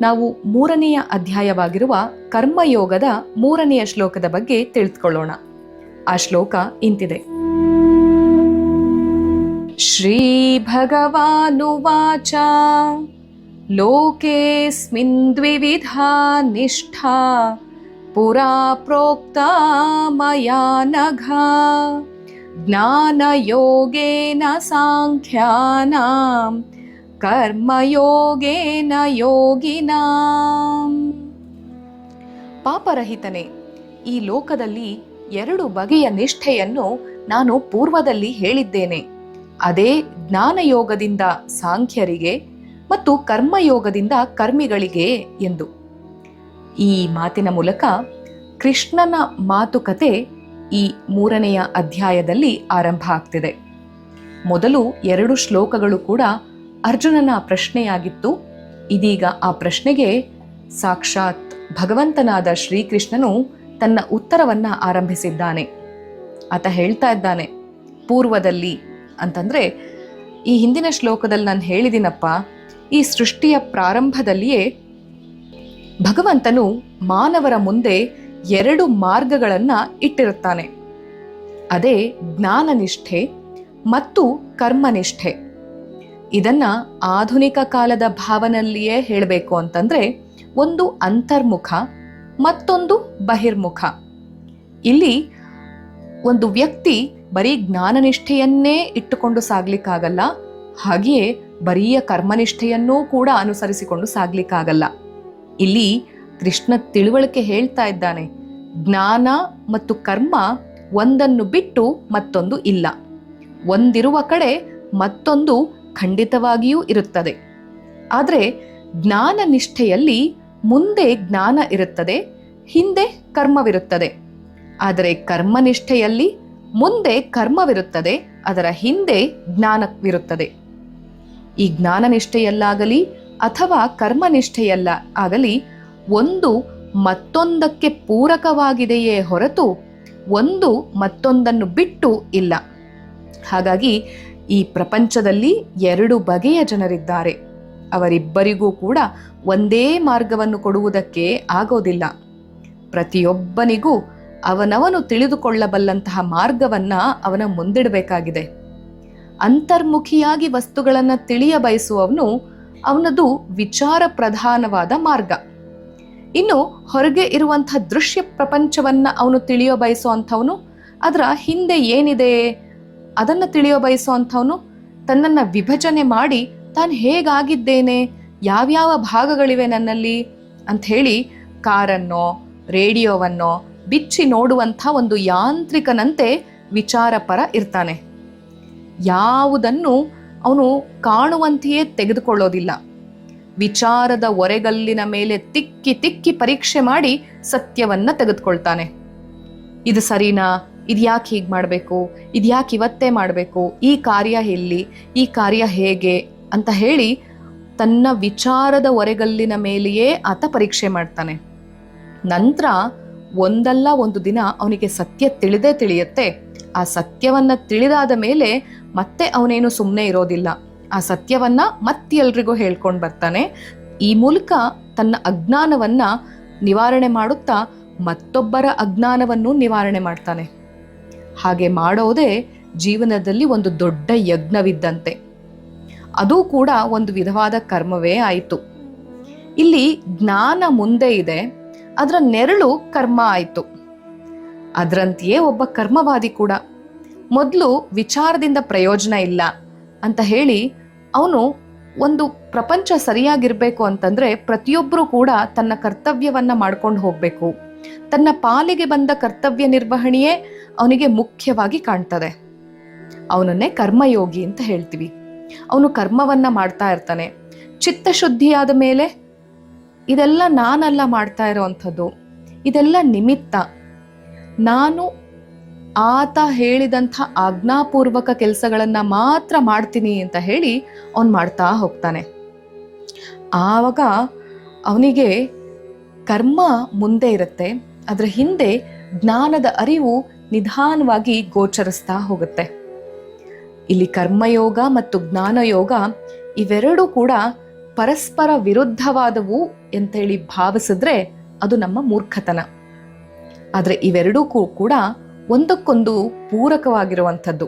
ನಾವು ಮೂರನೆಯ ಅಧ್ಯಾಯವಾಗಿರುವ ಕರ್ಮಯೋಗದ ಮೂರನೆಯ ಶ್ಲೋಕದ ಬಗ್ಗೆ ತಿಳಿದುಕೊಳ್ಳೋಣ. ಆ ಶ್ಲೋಕ ಇಂತಿದೆ. ಶ್ರೀ ಭಗವಾನುವಾಚ ಲೋಕೇಸ್ಮಿನ್ ದ್ವಿವಿಧಾ ನಿಷ್ಠಾ ಪುರಾ ಪ್ರೋಕ್ತ ಮಯಾ ನಘ ಜ್ಞಾನಯೋಗೇನ ಸಾಂಖ್ಯಾನಾಂ ಕರ್ಮಯೋಗೇನ ಯೋಗಿನಾ. ಪಾಪರಹಿತನೇ, ಈ ಲೋಕದಲ್ಲಿ ಎರಡು ಬಗೆಯ ನಿಷ್ಠೆಯನ್ನು ನಾನು ಪೂರ್ವದಲ್ಲಿ ಹೇಳಿದ್ದೇನೆ. ಅದೇ ಜ್ಞಾನಯೋಗದಿಂದ ಸಾಂಖ್ಯರಿಗೆ ಮತ್ತು ಕರ್ಮಯೋಗದಿಂದ ಕರ್ಮಿಗಳಿಗೆ ಎಂದು. ಈ ಮಾತಿನ ಮೂಲಕ ಕೃಷ್ಣನ ಮಾತುಕತೆ ಈ ಮೂರನೆಯ ಅಧ್ಯಾಯದಲ್ಲಿ ಆರಂಭ ಆಗ್ತಿದೆ. ಮೊದಲು ಎರಡು ಶ್ಲೋಕಗಳು ಕೂಡ ಅರ್ಜುನನ ಪ್ರಶ್ನೆಯಾಗಿತ್ತು. ಇದೀಗ ಆ ಪ್ರಶ್ನೆಗೆ ಸಾಕ್ಷಾತ್ ಭಗವಂತನಾದ ಶ್ರೀಕೃಷ್ಣನು ತನ್ನ ಉತ್ತರವನ್ನ ಆರಂಭಿಸಿದ್ದಾನೆ. ಆತ ಹೇಳ್ತಾ ಇದ್ದಾನೆ, ಪೂರ್ವದಲ್ಲಿ ಅಂತಂದ್ರೆ, ಈ ಹಿಂದಿನ ಶ್ಲೋಕದಲ್ಲಿ ನಾನು ಹೇಳಿದಿನಪ್ಪ, ಈ ಸೃಷ್ಟಿಯ ಪ್ರಾರಂಭದಲ್ಲಿಯೇ ಭಗವಂತನು ಮಾನವರ ಮುಂದೆ ಎರಡು ಮಾರ್ಗಗಳನ್ನ ಇಟ್ಟಿರುತ್ತಾನೆ. ಅದೇ ಜ್ಞಾನನಿಷ್ಠೆ ಮತ್ತು ಕರ್ಮನಿಷ್ಠೆ. ಇದನ್ನ ಆಧುನಿಕ ಕಾಲದ ಭಾವನಲ್ಲಿಯೇ ಹೇಳಬೇಕು ಅಂತಂದ್ರೆ ಒಂದು ಅಂತರ್ಮುಖ, ಮತ್ತೊಂದು ಬಹಿರ್ಮುಖ. ಇಲ್ಲಿ ಒಂದು ವ್ಯಕ್ತಿ ಬರೀ ಜ್ಞಾನನಿಷ್ಠೆಯನ್ನೇ ಇಟ್ಟುಕೊಂಡು ಸಾಗ್ಲಿಕ್ಕಾಗಲ್ಲ, ಹಾಗೆಯೇ ಬರಿಯ ಕರ್ಮನಿಷ್ಠೆಯನ್ನೂ ಕೂಡ ಅನುಸರಿಸಿಕೊಂಡು ಸಾಗ್ಲಿಕ್ಕಾಗಲ್ಲ. ಇಲ್ಲಿ ಕೃಷ್ಣ ತಿಳುವಳಿಕೆ ಹೇಳ್ತಾ ಇದ್ದಾನೆ, ಜ್ಞಾನ ಮತ್ತು ಕರ್ಮ ಒಂದನ್ನು ಬಿಟ್ಟು ಮತ್ತೊಂದು ಇಲ್ಲ. ಒಂದಿರುವ ಕಡೆ ಮತ್ತೊಂದು ಖಂಡಿತವಾಗಿಯೂ ಇರುತ್ತದೆ. ಆದರೆ ಜ್ಞಾನ ನಿಷ್ಠೆಯಲ್ಲಿ ಮುಂದೆ ಜ್ಞಾನ ಇರುತ್ತದೆ, ಹಿಂದೆ ಕರ್ಮವಿರುತ್ತದೆ. ಆದರೆ ಕರ್ಮನಿಷ್ಠೆಯಲ್ಲಿ ಮುಂದೆ ಕರ್ಮವಿರುತ್ತದೆ, ಅದರ ಹಿಂದೆ ಜ್ಞಾನವಿರುತ್ತದೆ ಈ ಜ್ಞಾನನಿಷ್ಠೆಯಲ್ಲಾಗಲಿ ಅಥವಾ ಕರ್ಮನಿಷ್ಠೆಯಲ್ಲ ಆಗಲಿ, ಒಂದು ಮತ್ತೊಂದಕ್ಕೆ ಪೂರಕವಾಗಿದೆಯೇ ಹೊರತು ಒಂದು ಮತ್ತೊಂದನ್ನು ಬಿಟ್ಟು ಇಲ್ಲ. ಹಾಗಾಗಿ ಈ ಪ್ರಪಂಚದಲ್ಲಿ ಎರಡು ಬಗೆಯ ಜನರಿದ್ದಾರೆ. ಅವರಿಬ್ಬರಿಗೂ ಕೂಡ ಒಂದೇ ಮಾರ್ಗವನ್ನು ಕೊಡುವುದಕ್ಕೆ ಆಗೋದಿಲ್ಲ. ಪ್ರತಿಯೊಬ್ಬನಿಗೂ ಅವನವನು ತಿಳಿದುಕೊಳ್ಳಬಲ್ಲಂತಹ ಮಾರ್ಗವನ್ನ ಅವನ ಮುಂದಿಡಬೇಕಾಗಿದೆ. ಅಂತರ್ಮುಖಿಯಾಗಿ ವಸ್ತುಗಳನ್ನು ತಿಳಿಯ ಬಯಸುವವನು ಅವನದು ವಿಚಾರ ಪ್ರಧಾನವಾದ ಮಾರ್ಗ. ಇನ್ನು ಹೊರಗೆ ಇರುವಂತಹ ದೃಶ್ಯ ಪ್ರಪಂಚವನ್ನ ಅವನು ತಿಳಿಯ ಬಯಸುವಂಥವನು ಅದರ ಹಿಂದೆ ಏನಿದೆ? ಅದನ್ನ ತಿಳಿಯೋ ಬಯಸುವಂಥವನು ತನ್ನನ್ನ ವಿಭಜನೆ ಮಾಡಿ ತಾನು ಹೇಗಾಗಿದ್ದೇನೆ? ಯಾವ್ಯಾವ ಭಾಗಗಳಿವೆ ನನ್ನಲ್ಲಿ? ಅಂತ ಹೇಳಿ ಕಾರನ್ನೋ, ರೇಡಿಯೋವನ್ನೋ ಬಿಚ್ಚಿ ನೋಡುವಂಥ ಒಂದು ಯಾಂತ್ರಿಕನಂತೆ ವಿಚಾರಪರ ಇರ್ತಾನೆ. ಯಾವುದನ್ನು ಅವನು ಕಾಣುವಂತೆಯೇ ತೆಗೆದುಕೊಳ್ಳೋದಿಲ್ಲ. ವಿಚಾರದ ಒರೆಗಲ್ಲಿನ ಮೇಲೆ ತಿಕ್ಕಿ ತಿಕ್ಕಿ ಪರೀಕ್ಷೆ ಮಾಡಿ ಸತ್ಯವನ್ನ ತೆಗೆದುಕೊಳ್ತಾನೆ. ಇದು ಸರಿನಾ? ಇದ್ಯಾಕೆ ಹೀಗೆ ಮಾಡಬೇಕು? ಇದ್ಯಾಕೆ ಇವತ್ತೇ ಮಾಡಬೇಕು? ಈ ಕಾರ್ಯ ಎಲ್ಲಿ? ಈ ಕಾರ್ಯ ಹೇಗೆ? ಅಂತ ಹೇಳಿ ತನ್ನ ವಿಚಾರದ ಒರೆಗಲ್ಲಿನ ಮೇಲೆಯೇ ಆತ ಪರೀಕ್ಷೆ ಮಾಡ್ತಾನೆ. ನಂತರ ಒಂದಲ್ಲ ಒಂದು ದಿನ ಅವನಿಗೆ ಸತ್ಯ ತಿಳಿದೇ ತಿಳಿಯುತ್ತೆ. ಆ ಸತ್ಯವನ್ನ ತಿಳಿದಾದ ಮೇಲೆ ಮತ್ತೆ ಅವನೇನು ಸುಮ್ಮನೆ ಇರೋದಿಲ್ಲ. ಆ ಸತ್ಯವನ್ನ ಮತ್ತೆಲ್ರಿಗೂ ಹೇಳ್ಕೊಂಡು ಬರ್ತಾನೆ. ಈ ಮೂಲಕ ತನ್ನ ಅಜ್ಞಾನವನ್ನ ನಿವಾರಣೆ ಮಾಡುತ್ತಾ ಮತ್ತೊಬ್ಬರ ಅಜ್ಞಾನವನ್ನು ನಿವಾರಣೆ ಮಾಡ್ತಾನೆ. ಹಾಗೆ ಮಾಡೋದೇ ಜೀವನದಲ್ಲಿ ಒಂದು ದೊಡ್ಡ ಯಜ್ಞವಿದ್ದಂತೆ. ಅದು ಕೂಡ ಒಂದು ವಿಧವಾದ ಕರ್ಮವೇ ಆಯಿತು. ಇಲ್ಲಿ ಜ್ಞಾನ ಮುಂದೆ ಇದೆ, ಅದರ ನೆರಳು ಕರ್ಮ ಆಯಿತು. ಅದರಂತೆಯೇ ಒಬ್ಬ ಕರ್ಮವಾದಿ ಕೂಡ. ಮೊದಲು ವಿಚಾರದಿಂದ ಪ್ರಯೋಜನ ಇಲ್ಲ ಅಂತ ಹೇಳಿ ಅವನು ಒಂದು ಪ್ರಪಂಚ ಸರಿಯಾಗಿರಬೇಕು ಅಂತಂದರೆ ಪ್ರತಿಯೊಬ್ಬರೂ ಕೂಡ ತನ್ನ ಕರ್ತವ್ಯವನ್ನು ಮಾಡ್ಕೊಂಡು ಹೋಗ್ಬೇಕು. ತನ್ನ ಪಾಲಿಗೆ ಬಂದ ಕರ್ತವ್ಯ ನಿರ್ವಹಣೆಯೇ ಅವನಿಗೆ ಮುಖ್ಯವಾಗಿ ಕಾಣ್ತದೆ. ಅವನನ್ನೇ ಕರ್ಮಯೋಗಿ ಅಂತ ಹೇಳ್ತೀವಿ. ಅವನು ಕರ್ಮವನ್ನ ಮಾಡ್ತಾ ಇರ್ತಾನೆ. ಚಿತ್ತಶುದ್ಧಿಯಾದ ಮೇಲೆ ಇದೆಲ್ಲ ನಾನಲ್ಲ ಮಾಡ್ತಾ ಇರೋವಂಥದ್ದು. ಇದೆಲ್ಲ ನಿಮಿತ್ತ. ನಾನು ಆತ ಹೇಳಿದಂಥ ಆಜ್ಞಾಪೂರ್ವಕ ಕೆಲಸಗಳನ್ನು ಮಾತ್ರ ಮಾಡ್ತೀನಿ ಅಂತ ಹೇಳಿ ಅವನು ಮಾಡ್ತಾ ಹೋಗ್ತಾನೆ. ಆವಾಗ ಅವನಿಗೆ ಕರ್ಮ ಮುಂದೆ ಇರುತ್ತೆ. ಅದರ ಹಿಂದೆ ಜ್ಞಾನದ ಅರಿವು ನಿಧಾನವಾಗಿ ಗೋಚರಿಸ್ತಾ ಹೋಗುತ್ತೆ. ಇಲ್ಲಿ ಕರ್ಮಯೋಗ ಮತ್ತು ಜ್ಞಾನಯೋಗ ಇವೆರಡೂ ಕೂಡ ಪರಸ್ಪರ ವಿರುದ್ಧವಾದವು ಅಂತೇಳಿ ಭಾವಿಸಿದ್ರೆ ಅದು ನಮ್ಮ ಮೂರ್ಖತನ. ಆದರೆ ಇವೆರಡೂ ಕೂಡ ಒಂದಕ್ಕೊಂದು ಪೂರಕವಾಗಿರುವಂಥದ್ದು.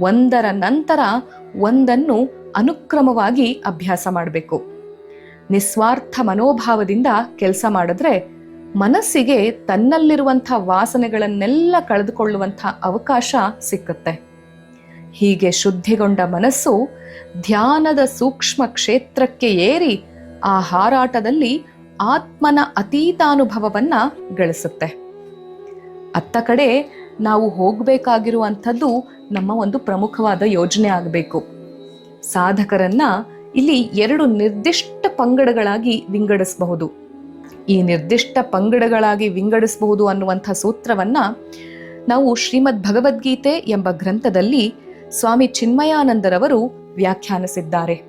ಒಂದರ ನಂತರ ಒಂದನ್ನು ಅನುಕ್ರಮವಾಗಿ ಅಭ್ಯಾಸ ಮಾಡಬೇಕು. ನಿಸ್ವಾರ್ಥ ಮನೋಭಾವದಿಂದ ಕೆಲಸ ಮಾಡಿದ್ರೆ ಮನಸ್ಸಿಗೆ ತನ್ನಲ್ಲಿರುವಂಥ ವಾಸನೆಗಳನ್ನೆಲ್ಲ ಕಳೆದುಕೊಳ್ಳುವಂಥ ಅವಕಾಶ ಸಿಕ್ಕುತ್ತೆ. ಹೀಗೆ ಶುದ್ಧಿಗೊಂಡ ಮನಸ್ಸು ಧ್ಯಾನದ ಸೂಕ್ಷ್ಮ ಕ್ಷೇತ್ರಕ್ಕೆ ಏರಿ ಆ ಹಾರಾಟದಲ್ಲಿ ಆತ್ಮನ ಅತೀತಾನುಭವವನ್ನ ಗಳಿಸುತ್ತೆ. ಅತ್ತ ಕಡೆ ನಾವು ಹೋಗಬೇಕಾಗಿರುವಂಥದ್ದು ನಮ್ಮ ಒಂದು ಪ್ರಮುಖವಾದ ಯೋಜನೆ ಆಗಬೇಕು. ಸಾಧಕರನ್ನ ಇಲ್ಲಿ ಎರಡು ನಿರ್ದಿಷ್ಟ ಪಂಗಡಗಳಾಗಿ ವಿಂಗಡಿಸಬಹುದು. ಈ ನಿರ್ದಿಷ್ಟ ಪಂಗಡಗಳಾಗಿ ವಿಂಗಡಿಸಬಹುದು ಅನ್ನುವಂಥ ಸೂತ್ರವನ್ನ ನಾವು ಶ್ರೀಮದ್ ಭಗವದ್ಗೀತೆ ಎಂಬ ಗ್ರಂಥದಲ್ಲಿ ಸ್ವಾಮಿ ಚಿನ್ಮಯಾನಂದರವರು ವ್ಯಾಖ್ಯಾನಿಸಿದ್ದಾರೆ.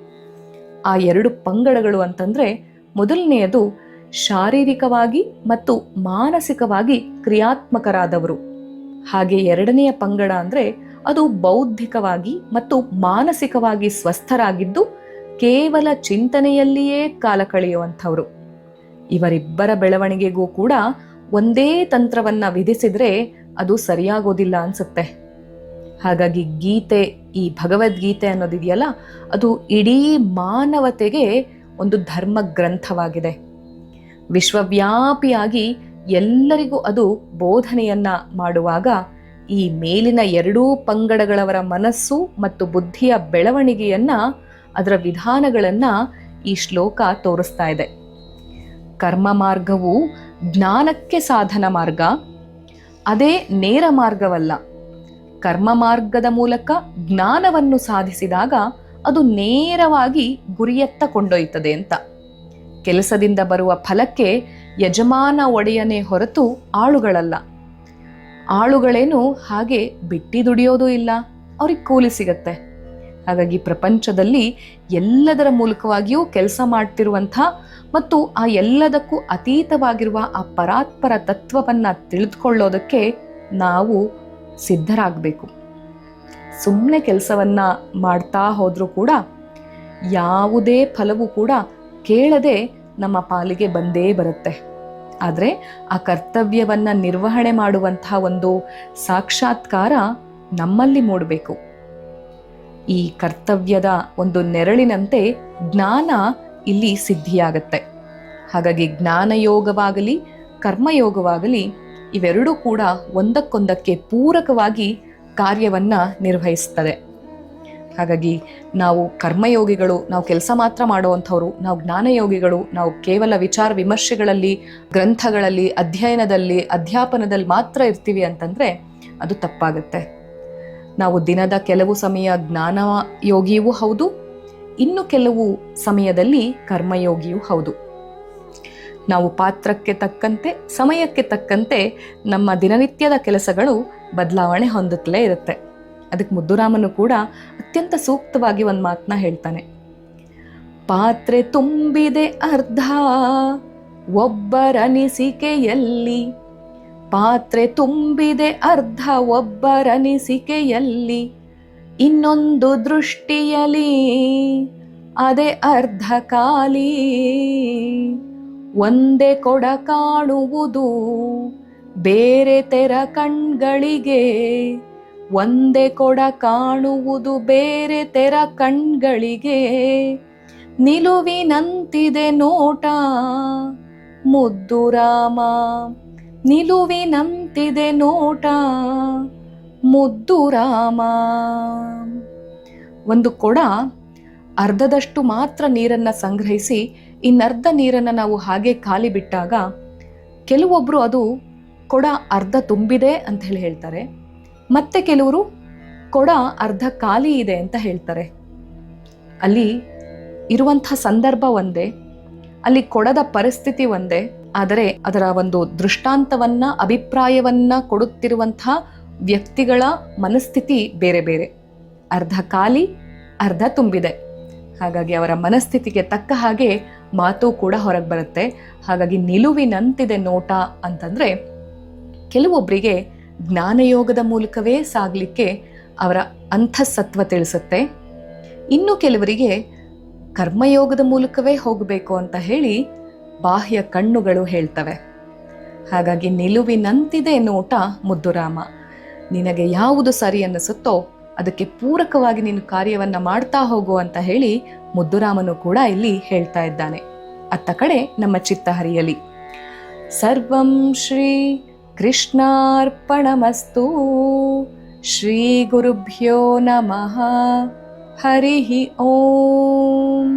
ಆ ಎರಡು ಪಂಗಡಗಳು ಅಂತಂದ್ರೆ ಮೊದಲನೆಯದು ಶಾರೀರಿಕವಾಗಿ ಮತ್ತು ಮಾನಸಿಕವಾಗಿ ಕ್ರಿಯಾತ್ಮಕರಾದವರು. ಹಾಗೆ ಎರಡನೆಯ ಪಂಗಡ ಅಂದ್ರೆ ಅದು ಬೌದ್ಧಿಕವಾಗಿ ಮತ್ತು ಮಾನಸಿಕವಾಗಿ ಸ್ವಸ್ಥರಾಗಿದ್ದು ಕೇವಲ ಚಿಂತನೆಯಲ್ಲಿಯೇ ಕಾಲ ಕಳೆಯುವಂಥವ್ರು. ಇವರಿಬ್ಬರ ಬೆಳವಣಿಗೆಗೂ ಕೂಡ ಒಂದೇ ತಂತ್ರವನ್ನ ವಿಧಿಸಿದ್ರೆ ಅದು ಸರಿಯಾಗೋದಿಲ್ಲ ಅನ್ಸುತ್ತೆ. ಹಾಗಾಗಿ ಗೀತೆ, ಈ ಭಗವದ್ಗೀತೆ ಅನ್ನೋದಿದೆಯಲ್ಲ, ಅದು ಇಡೀ ಮಾನವತೆಗೆ ಒಂದು ಧರ್ಮ ಗ್ರಂಥವಾಗಿದೆ ವಿಶ್ವವ್ಯಾಪಿಯಾಗಿ ಎಲ್ಲರಿಗೂ ಅದು ಬೋಧನೆಯನ್ನ ಮಾಡುವಾಗ ಈ ಮೇಲಿನ ಎರಡೂ ಪಂಗಡಗಳವರ ಮನಸ್ಸು ಮತ್ತು ಬುದ್ಧಿಯ ಬೆಳವಣಿಗೆಯನ್ನ ಅದರ ವಿಧಾನಗಳನ್ನು ಈ ಶ್ಲೋಕ ತೋರಿಸ್ತಾ ಇದೆ. ಕರ್ಮ ಮಾರ್ಗವು ಜ್ಞಾನಕ್ಕೆ ಸಾಧನ ಮಾರ್ಗ, ಅದೇ ನೇರ ಮಾರ್ಗವಲ್ಲ. ಕರ್ಮ ಮಾರ್ಗದ ಮೂಲಕ ಜ್ಞಾನವನ್ನು ಸಾಧಿಸಿದಾಗ ಅದು ನೇರವಾಗಿ ಗುರಿಯತ್ತ ಕೊಂಡೊಯ್ತದೆ ಅಂತ. ಕೆಲಸದಿಂದ ಬರುವ ಫಲಕ್ಕೆ ಯಜಮಾನ ಒಡೆಯನೇ ಹೊರತು ಆಳುಗಳಲ್ಲ. ಆಳುಗಳೇನು ಹಾಗೆ ಬಿಟ್ಟಿ ದುಡಿಯೋದು ಇಲ್ಲ, ಅವ್ರಿಗೆ ಕೂಲಿ ಸಿಗತ್ತೆ. ಹಾಗಾಗಿ ಪ್ರಪಂಚದಲ್ಲಿ ಎಲ್ಲದರ ಮೂಲಕವಾಗಿಯೂ ಕೆಲಸ ಮಾಡ್ತಿರುವಂಥ ಮತ್ತು ಆ ಎಲ್ಲದಕ್ಕೂ ಅತೀತವಾಗಿರುವ ಆ ಪರಾತ್ಪರ ತತ್ವವನ್ನು ತಿಳಿದುಕೊಳ್ಳೋದಕ್ಕೆ ನಾವು ಸಿದ್ಧರಾಗಬೇಕು. ಸುಮ್ಮನೆ ಕೆಲಸವನ್ನು ಮಾಡ್ತಾ ಹೋದರೂ ಕೂಡ ಯಾವುದೇ ಫಲವೂ ಕೂಡ ಕೇಳದೆ ನಮ್ಮ ಪಾಲಿಗೆ ಬಂದೇ ಬರುತ್ತೆ. ಆದರೆ ಆ ಕರ್ತವ್ಯವನ್ನು ನಿರ್ವಹಣೆ ಮಾಡುವಂತಹ ಒಂದು ಸಾಕ್ಷಾತ್ಕಾರ ನಮ್ಮಲ್ಲಿ ಮೂಡಬೇಕು. ಈ ಕರ್ತವ್ಯದ ಒಂದು ನೆರಳಿನಂತೆ ಜ್ಞಾನ ಇಲ್ಲಿ ಸಿದ್ಧಿಯಾಗತ್ತೆ. ಹಾಗಾಗಿ ಜ್ಞಾನಯೋಗವಾಗಲಿ, ಕರ್ಮಯೋಗವಾಗಲಿ ಇವೆರಡೂ ಕೂಡ ಒಂದಕ್ಕೊಂದಕ್ಕೆ ಪೂರಕವಾಗಿ ಕಾರ್ಯವನ್ನು ನಿರ್ವಹಿಸ್ತದೆ. ಹಾಗಾಗಿ ನಾವು ಕರ್ಮಯೋಗಿಗಳು, ನಾವು ಕೆಲಸ ಮಾತ್ರ ಮಾಡುವಂಥವ್ರು, ನಾವು ಜ್ಞಾನಯೋಗಿಗಳು, ನಾವು ಕೇವಲ ವಿಚಾರ ವಿಮರ್ಶೆಗಳಲ್ಲಿ, ಗ್ರಂಥಗಳಲ್ಲಿ, ಅಧ್ಯಯನದಲ್ಲಿ, ಅಧ್ಯಾಪನದಲ್ಲಿ ಮಾತ್ರ ಇರ್ತೀವಿ ಅಂತಂದರೆ ಅದು ತಪ್ಪಾಗುತ್ತೆ. ನಾವು ದಿನದ ಕೆಲವು ಸಮಯ ಜ್ಞಾನ ಯೋಗಿಯೂ ಹೌದು, ಇನ್ನು ಕೆಲವು ಸಮಯದಲ್ಲಿ ಕರ್ಮಯೋಗಿಯೂ ಹೌದು. ನಾವು ಪಾತ್ರಕ್ಕೆ ತಕ್ಕಂತೆ, ಸಮಯಕ್ಕೆ ತಕ್ಕಂತೆ ನಮ್ಮ ದಿನನಿತ್ಯದ ಕೆಲಸಗಳು ಬದಲಾವಣೆ ಹೊಂದುತ್ತಲೇ ಇರುತ್ತೆ. ಅದಕ್ಕೆ ಮುದ್ದುರಾಮನು ಕೂಡ ಅತ್ಯಂತ ಸೂಕ್ತವಾಗಿ ಒಂದು ಮಾತನ್ನ ಹೇಳ್ತಾನೆ. ಪಾತ್ರೆ ತುಂಬಿದೆ ಅರ್ಧ ಒಬ್ಬರನಿಸಿಕೆಯಲ್ಲಿ ಪಾತ್ರೆ ತುಂಬಿದೆ ಅರ್ಧ ಒಬ್ಬರನಿಸಿಕೆಯಲ್ಲಿ. ಇನ್ನೊಂದು ದೃಷ್ಟಿಯಲಿ, ಅದೇ ಅರ್ಧ ಖಾಲಿ. ಒಂದೇ ಕೊಡ ಕಾಣುವುದು, ಬೇರೆ ತೆರ ಕಣ್ಗಳಿಗೆ. ಒಂದೇ ಕೊಡ ಕಾಣುವುದು, ಬೇರೆ ತೆರ ಕಣ್ಗಳಿಗೆ. ನಿಲುವಿನಂತಿದೆ ನೋಟ, ಮುದ್ದು ರಾಮ. ನಿಲುವಿನಂತಿದೆ ನೋಟ. ಮುದ್ದು ರಾಮ. ಒಂದು ಕೊಡ ಅರ್ಧದಷ್ಟು ಮಾತ್ರ ನೀರನ್ನ ಸಂಗ್ರಹಿಸಿ, ಇನ್ನರ್ಧ ನೀರನ್ನ ನಾವು ಹಾಗೆ ಖಾಲಿ ಬಿಟ್ಟಾಗ ಕೆಲವೊಬ್ಬರು ಅದು ಕೊಡ ಅರ್ಧ ತುಂಬಿದೆ ಅಂತ ಹೇಳಿ ಹೇಳ್ತಾರೆ. ಮತ್ತೆ ಕೆಲವರು ಕೊಡ ಅರ್ಧ ಖಾಲಿ ಇದೆ ಅಂತ ಹೇಳ್ತಾರೆ. ಅಲ್ಲಿ ಇರುವಂಥ ಸಂದರ್ಭ ಒಂದೇ. ಅಲ್ಲಿ ಕೊಡದ ಪರಿಸ್ಥಿತಿ ಒಂದೇ, ಆದರೆ ಅದರ ಒಂದು ದೃಷ್ಟಾಂತವನ್ನ, ಅಭಿಪ್ರಾಯವನ್ನ ಕೊಡುತ್ತಿರುವಂತಹ ವ್ಯಕ್ತಿಗಳ ಮನಸ್ಥಿತಿ ಬೇರೆ ಬೇರೆ. ಅರ್ಧ ಖಾಲಿ, ಅರ್ಧ ತುಂಬಿದೆ. ಹಾಗಾಗಿ ಅವರ ಮನಸ್ಥಿತಿಗೆ ತಕ್ಕ ಹಾಗೆ ಮಾತು ಕೂಡ ಹೊರಗೆ ಬರುತ್ತೆ. ಹಾಗಾಗಿ ನಿಲುವಿನಂತಿದೆ ನೋಟ ಅಂತಂದ್ರೆ ಕೆಲವೊಬ್ಬರಿಗೆ ಜ್ಞಾನಯೋಗದ ಮೂಲಕವೇ ಸಾಗಲಿಕ್ಕೆ ಅವರ ಅಂಥಸತ್ವ ತಿಳಿಸುತ್ತೆ. ಇನ್ನು ಕೆಲವರಿಗೆ ಕರ್ಮಯೋಗದ ಮೂಲಕವೇ ಹೋಗಬೇಕು ಅಂತ ಹೇಳಿ ಬಾಹ್ಯ ಕಣ್ಣುಗಳು ಹೇಳ್ತವೆ. ಹಾಗಾಗಿ ನಿಲುವಿನಂತಿದೆ ನೋಟ ಮುದ್ದುರಾಮ. ನಿನಗೆ ಯಾವುದು ಸರಿ ಅನ್ನಿಸುತ್ತೋ ಅದಕ್ಕೆ ಪೂರಕವಾಗಿ ನೀನು ಕಾರ್ಯವನ್ನ ಮಾಡ್ತಾ ಹೋಗು ಅಂತ ಹೇಳಿ ಮುದ್ದುರಾಮನು ಕೂಡ ಇಲ್ಲಿ ಹೇಳ್ತಾ ಇದ್ದಾನೆ. ಅತ್ತ ಕಡೆ ನಮ್ಮ ಚಿತ್ತ ಹರಿಯಲಿ ಸರ್ವಂ ಶ್ರೀ ಕೃಷ್ಣಾರ್ಪಣಮಸ್ತು. ಶ್ರೀ ಗುರುಭ್ಯೋ ನಮಃ. ಹರಿ ಓಂ